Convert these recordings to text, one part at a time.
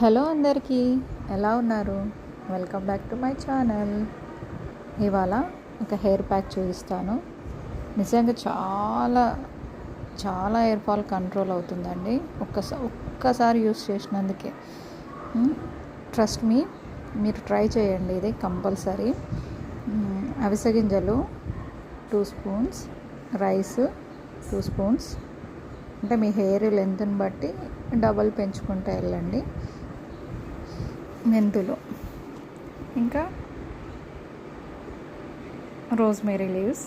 Hello అందరికీ ఎలా ఉన్నారు? Welcome back to my channel ఇవాళ ఒక హెయిర్ ప్యాక్ చూపిస్తాను. నిజంగా చాలా చాలా హెయిర్ ఫాల్ కంట్రోల్ అవుతుందండి. ఒక్కసారి ఒక్కసారి యూస్ చేసినందుకే. ట్రస్ట్ మీ మీరు ట్రై చేయండి. ఇది కంపల్సరీ అవిసె గింజలు two spoons rice two spoons అంటే మీ హెయిర్ లెంత్ని బట్టి డబల్ పెంచుకుంటూ వెళ్ళండి. మెంతులు. ఇంకా రోజ్మేరీ లీవ్స్.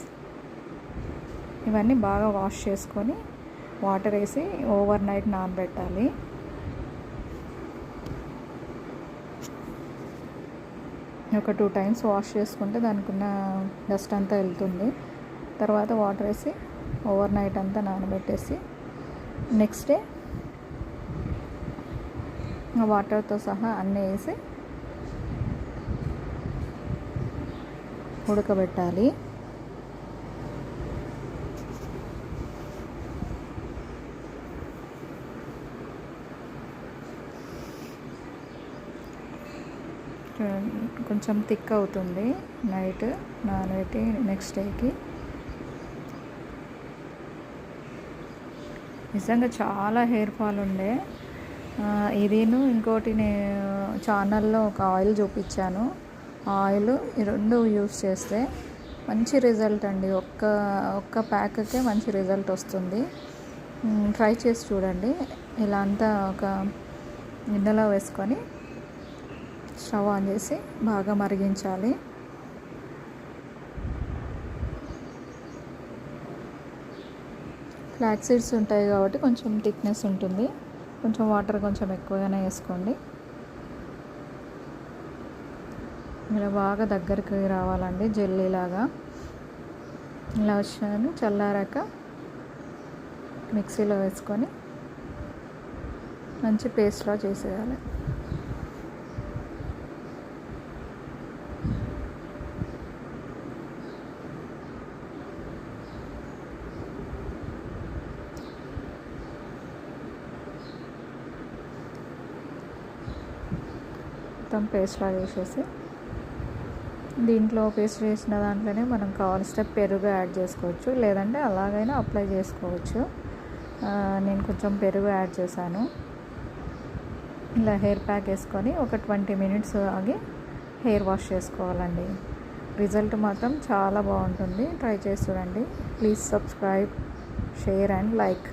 ఇవన్నీ బాగా వాష్ చేసుకొని వాటర్ వేసి ఓవర్ నైట్ నానబెట్టాలి. ఒక టూ టైమ్స్ వాష్ చేసుకుంటే దానికి ఉన్న డస్ట్ అంతా వెళ్తుంది. తర్వాత వాటర్ వేసి ఓవర్ నైట్ అంతా నానబెట్టేసి నెక్స్ట్ డే వాటర్తో సహా అన్నీ వేసి ఉడకబెట్టాలి. కొంచెం థిక్ అవుతుంది నైట్ నానబెట్టి నెక్స్ట్ డేకి. నిజంగా చాలా హెయిర్ ఫాల్ ఉండే. ఇదిను. ఇంకోటి నేను ఛానల్లో ఒక ఆయిల్ చూపించాను. ఆయిల్ ఈ రెండు యూస్ చేస్తే మంచి రిజల్ట్ అండి. ఒక్క ఒక్క ప్యాక్కే మంచి రిజల్ట్ వస్తుంది. ట్రై చేసి చూడండి. ఇలా అంతా ఒక గిన్నెలో వేసుకొని స్టవ్ ఆన్ చేసి బాగా మరిగించాలి. ఫ్లాక్ సీడ్స్ ఉంటాయి కాబట్టి కొంచెం థిక్నెస్ ఉంటుంది. కొంచెం వాటర్ కొంచెం ఎక్కువగానే వేసుకోండి. ఇలా బాగా దగ్గరికి రావాలండి జెల్లీలాగా ఇలా వచ్చాను చల్లారాక మిక్సీలో వేసుకొని మంచి పేస్ట్లా చేసేయాలి. మొత్తం పేస్ట్ లాగా వేసేసి దీంట్లో పేస్ట్ చేసిన దాంట్లోనే మనం కావాల్సిన పెరుగు యాడ్ చేసుకోవచ్చు. లేదంటే అలాగైనా అప్లై చేసుకోవచ్చు. నేను కొంచెం పెరుగు యాడ్ చేశాను. ఇలా హెయిర్ ప్యాక్ వేసుకొని ఒక ట్వంటీ మినిట్స్ ఆగి హెయిర్ వాష్ చేసుకోవాలండి. రిజల్ట్ మాత్రం చాలా బాగుంటుంది. ట్రై చేసి చూడండి. Please subscribe share and like